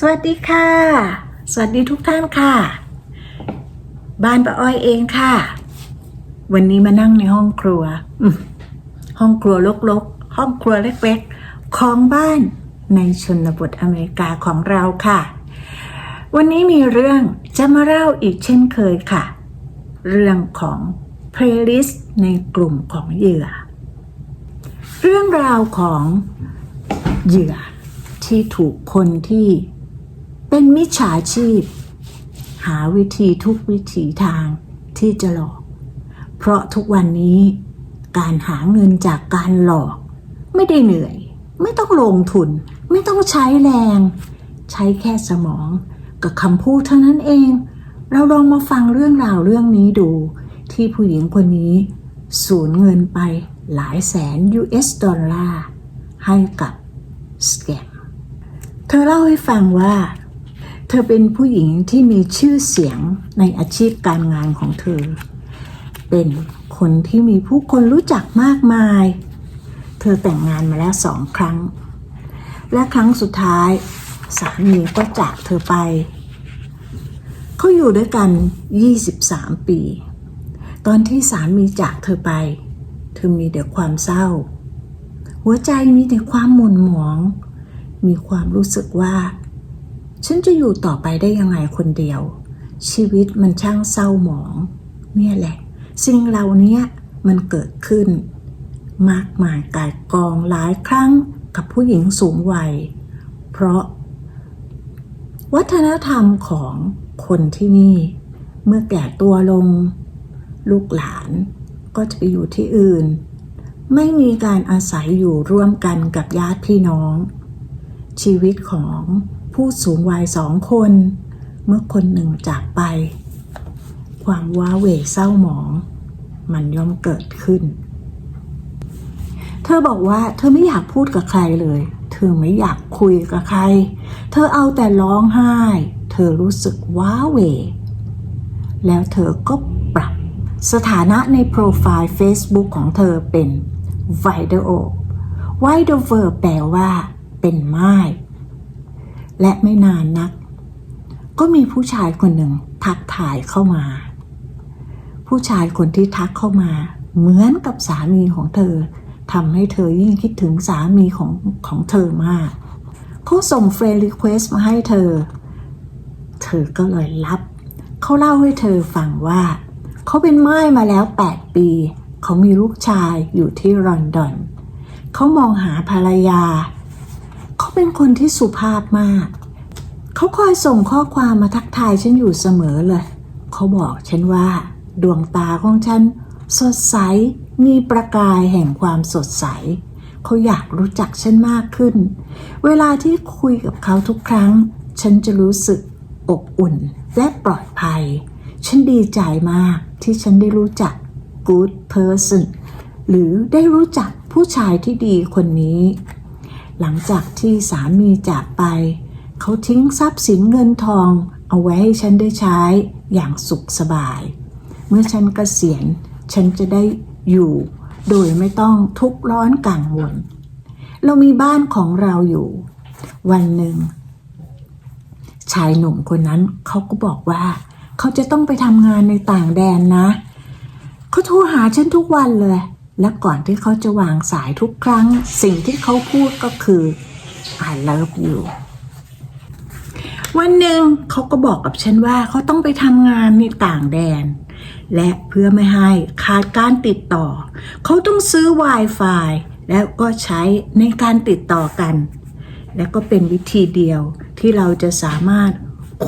สวัสดีค่ะ สวัสดีทุกท่านค่ะ บ้านป้าอ้อยเองค่ะ วันนี้มานั่งในห้องครัว ห้องครัวลกๆ ห้องครัวเล็กๆ ของบ้านในชนบทอเมริกาของเราค่ะ วันนี้มีเรื่องจะมาเล่าอีกเช่นเคยค่ะ เรื่องของ playlist ในกลุ่มของเหยื่อ เรื่องราวของเหยื่อที่ถูกคนที่ เป็นมิจฉาชีพ หาวิธีทุกวิถีทางที่จะหลอก เพราะทุกวันนี้การหาเงินจากการหลอก ไม่ได้เหนื่อย ไม่ต้องลงทุน ไม่ต้องใช้แรง ใช้แค่สมองกับคำพูดเท่านั้นเอง เราลองมาฟังเรื่องราวเรื่องนี้ดู ที่ผู้หญิงคนนี้ สูญเงินไปหลายแสน US ดอลลาร์ให้กับสแกมเธอเล่าให้ฟังว่า เธอเป็นผู้หญิงที่มีชื่อเสียงในอาชีพการงานของเธอ เป็นคนที่มีผู้คนรู้จักมากมาย เธอแต่งงานมาแล้วสองครั้ง และครั้งสุดท้ายสามีก็จากเธอไป เขาอยู่ด้วยกัน 23 ปี ตอนที่สามีจากเธอไป เธอมีแต่ความเศร้า หัวใจมีแต่ความหม่นหมอง มีความรู้สึกว่า ฉันจะอยู่ต่อไปได้ยังไงคนเดียว ชีวิตมันช่างเศร้าหมอง เนี่ยแหละ สิ่งเหล่านี้มันเกิดขึ้น มากมายกายกองหลายครั้งกับผู้หญิงสูงวัย เพราะ วัฒนธรรมของคนที่นี่ เมื่อแก่ตัวลง ลูกหลานก็จะไปอยู่ที่อื่น ไม่มีการอาศัยอยู่ร่วมกันกับญาติพี่น้อง ชีวิตของ ผู้สูงวัยสองคน เมื่อคนหนึ่งจากไป ความว้าเหวเศร้าหมอง มันย่อมเกิดขึ้น เธอบอกว่าเธอไม่อยากพูดกับใครเลย เธอไม่อยากคุยกับใคร เธอเอาแต่ร้องไห้ เธอรู้สึกว้าเหวแล้วเธอก็ปรับ สถานะในโปรไฟล์ Facebook ของเธอเป็น Video Video แปลว่า เป็นไม้ และไม่นานนัก ก็มีผู้ชายคนหนึ่งทักถ่ายเข้ามา ผู้ชายคนที่ทักเข้ามา เหมือนกับสามีของเธอทำให้เธอยิ่งคิดถึงสามีของของเธอมากเขาส่งเฟรนด์รีเควสมาให้เธอ เธอก็เลยรับเขาเล่าให้เธอฟังว่าเขาเป็นไม้มาแล้ว 8 ปี เขามีลูกชายอยู่ที่ลอนดอนเขามองหาภรรยา เขาเป็นคนที่สุภาพมาก เขาคอยส่งข้อความมาทักทายฉันอยู่เสมอเลย เขาบอกฉันว่า ดวงตาของฉัน สดใส มีประกายแห่งความสดใส เขาอยากรู้จักฉันมากขึ้น เวลาที่คุยกับเขาทุกครั้ง ฉันจะรู้สึกอบอุ่นและปลอดภัย ฉันดีใจมากที่ฉันได้รู้จัก good person หรือได้รู้จักผู้ชายที่ดีคนนี้ หลังจากที่สามีจากไป เขาทิ้งทรัพย์สินเงินทอง เอาไว้ให้ฉันได้ใช้อย่างสุขสบาย เมื่อฉันเกษียณฉันจะได้อยู่ โดยไม่ต้องทุกข์ร้อนกังวล เรามีบ้านของเราอยู่ วันหนึ่ง ชายหนุ่มคนนั้นเขาก็บอกว่า เขาจะต้องไปทำงานในต่างแดนนะ เขาโทรหาฉันทุกวันเลย และก่อนที่เขาจะวางสายทุกครั้ง สิ่งที่เขาพูดก็คือ I love you วันหนึ่งเขาก็บอกกับฉันว่าเขาต้องไปทำงานในต่างแดน และเพื่อไม่ให้ขาดการติดต่อ เขาต้องซื้อ Wi-Fi แล้วก็ใช้ในการติดต่อกัน และก็เป็นวิธีเดียวที่เราจะสามารถ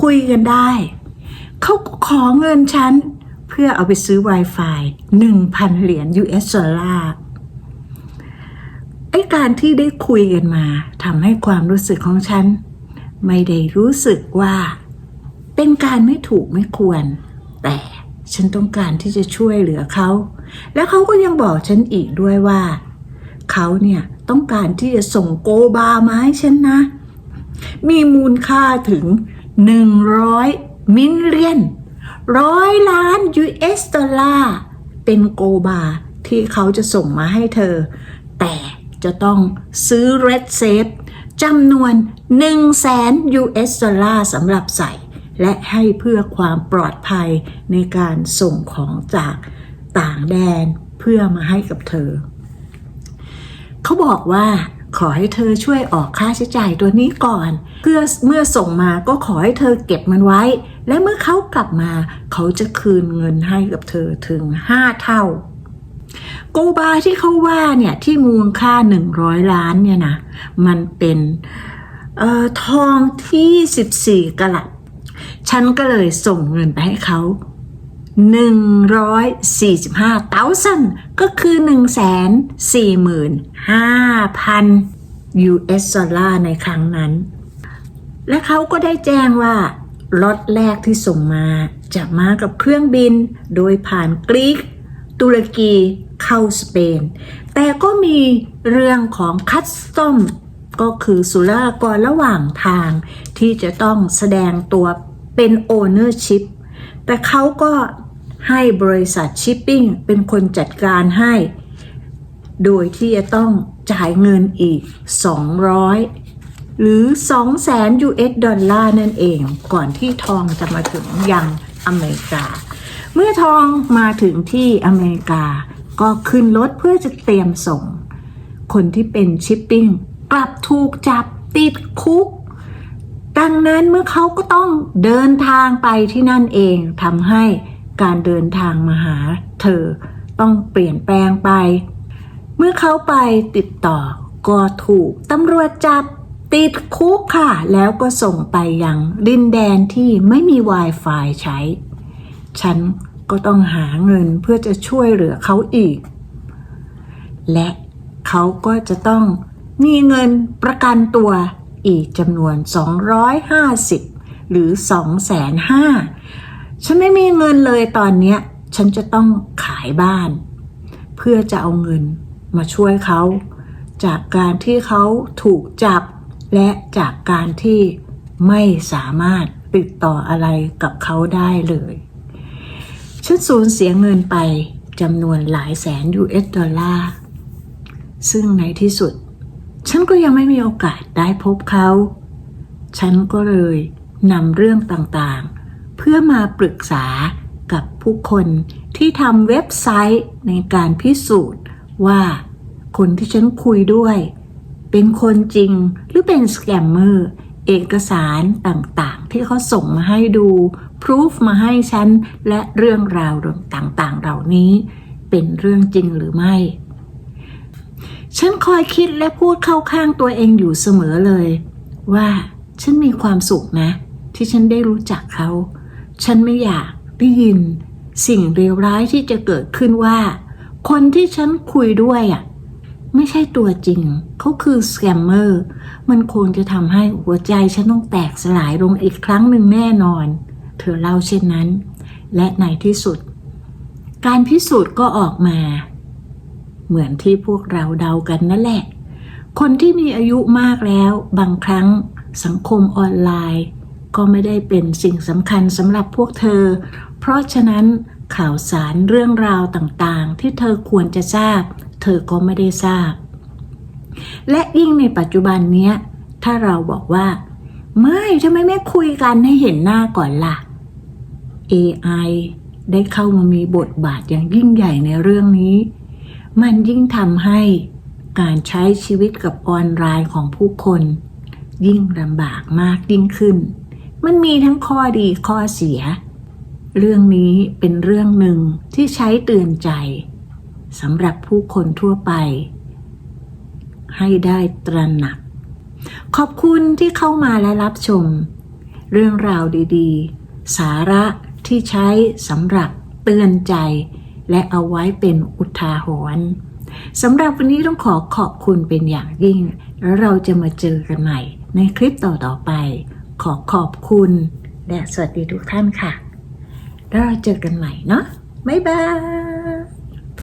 คุยกันได้ เขาขอเงินฉัน เพื่อเอาไปซื้อ Wi-Fi 1,000 เหรียญ US ดอลลาร์ไอ้การที่ได้คุยกันมาทำให้ความรู้สึกของฉัน ไม่ได้รู้สึกว่า เป็นการไม่ถูกไม่ควร แต่ฉันต้องการที่จะช่วยเหลือเขา และเขาก็ยังบอกฉันอีกด้วยว่า เขาเนี่ยต้องการที่จะส่งโกบามาให้ฉันนะ มีมูลค่าถึง 100 มิลเลียน ร้อยล้าน US ดอลลาร์เป็นโกบาที่เขาจะส่งมาให้เธอ แต่จะต้องซื้อ Red Safe จำนวน 1 0 0 0 0แสน US ดอลลาร์สำหรับใส่ และให้เพื่อความปลอดภัยในการส่งของจากต่างแดนเพื่อมาให้กับเธอ เขาบอกว่าขอให้เธอช่วยออกค่าใช้จ่ายตัวนี้ก่อน เพื่อเมื่อส่งมาก็ขอให้เธอเก็บมันไว้ และเมื่อเขากลับมา เขาจะคืนเงินให้กับเธอถึง5เท่า โกบาที่เขาว่าเนี่ยที่มูลค่า100ล้านเนี่ยนะมันเป็นออทองที่14กะลัตฉันก็เลยส่งเงินไปให้เขา145 thousand ก็คือ145,000 US ดอลลาร์ในครั้งนั้น และเขาก็ได้แจ้งว่า ล็อตแรกที่ส่งมาจะมากับเครื่องบิน โดยผ่านกรีก ตุรกีเข้าสเปน แต่ก็มีเรื่องของคัสตอมก็คือศุลากรระหว่างทางที่จะต้องแสดงตัวเป็นโอเนอร์ชิพแต่เขาก็ให้บริษัทชิปปิ้งเป็นคนจัดการให้ โดยที่จะต้องจ่ายเงินอีก 200 หรือ 200,000 US ดอลลาร์นั่นเอง ก่อนที่ทองจะมาถึงยังอเมริกา เมื่อทองมาถึงที่อเมริกา ก็ขึ้นรถเพื่อจะเตรียมส่ง คนที่เป็นชิปปิ้งกลับถูกจับติดคุก ดังนั้นเมื่อเขาก็ต้องเดินทางไปที่นั่นเองทำให้การเดินทางมาหาเธอต้องเปลี่ยนแปลงไป เมื่อเขาไปติดต่อก็ถูกตำรวจจับ ติดคุกค่ะ แล้วก็ส่งไปยังดินแดนที่ไม่มี Wi-Fi ใช้ ฉันก็ต้องหาเงินเพื่อจะช่วยเหลือเขาอีก และเขาก็จะต้องมีเงินประกันตัวอีกจำนวน 250 หรือ 205,000ฉันไม่มีเงินเลยตอนเนี้ย ฉันจะต้องขายบ้าน เพื่อจะเอาเงินมาช่วยเขา จากการที่เขาถูกจับ และจากการที่ไม่สามารถติดต่ออะไรกับเขาได้เลยฉันสูญเสียเงินไปจำนวนหลายแสน US ดอลลาร์ ซึ่งในที่สุด ฉันก็ยังไม่มีโอกาสได้พบเขา ฉันก็เลยนำเรื่องต่างๆ เพื่อมาปรึกษากับผู้คนที่ทำเว็บไซต์ในการพิสูจน์ว่าคนที่ฉันคุยด้วย เป็นคนจริง เป็นสแกมเมอร์เอกสารต่างๆ ที่เขาส่งมาให้ดูพรูฟมาให้ฉัน และเรื่องราวต่างๆ เหล่านี้เป็นเรื่องจริงหรือไม่ ฉันคอยคิดและพูดเข้าข้างตัวเองอยู่เสมอเลย ว่าฉันมีความสุขนะ ที่ฉันได้รู้จักเขา ฉันไม่อยากได้ยิน สิ่งเลวร้ายที่จะเกิดขึ้นว่า คนที่ฉันคุยด้วยอะ ไม่ใช่ตัวจริง เขาคือสแกมเมอร์มันคงจะทำให้หัวใจฉันต้องแตกสลายลงอีกครั้งหนึ่งแน่นอน เธอเล่าเช่นนั้น และในที่สุด การพิสูจน์ก็ออกมา เหมือนที่พวกเราเดากันนั่นแหละ คนที่มีอายุมากแล้ว บางครั้งสังคมออนไลน์ ก็ไม่ได้เป็นสิ่งสำคัญสำหรับพวกเธอ เพราะฉะนั้นข่าวสารเรื่องราวต่างๆ ที่เธอควรจะทราบ เธอก็ไม่ได้ทราบ และยิ่งในปัจจุบันเนี้ย ถ้าเราบอกว่า ไม่ทำไมไม่คุยกันให้เห็นหน้าก่อนล่ะ AI ได้เข้ามามีบทบาทอย่างยิ่งใหญ่ในเรื่องนี้ มันยิ่งทำให้การใช้ชีวิตกับออนไลน์ของผู้คน ยิ่งลำบากมากยิ่งขึ้น มันมีทั้งข้อดีข้อเสีย เรื่องนี้เป็นเรื่องหนึ่งที่ใช้เตือนใจ สำหรับผู้คนทั่วไป ให้ได้ตระหนัก ขอบคุณที่เข้ามาและรับชม เรื่องราวดีๆ สาระที่ใช้สำหรับเตือนใจ และเอาไว้เป็นอุทาหรณ์สำหรับวันนี้ต้องขอขอบคุณเป็นอย่างยิ่ง แล้วเราจะมาเจอกันใหม่ ในคลิปต่อๆไป ขอขอบคุณ และสวัสดีทุกท่านค่ะ แล้วเราเจอกันใหม่เนาะบ๊ายบาย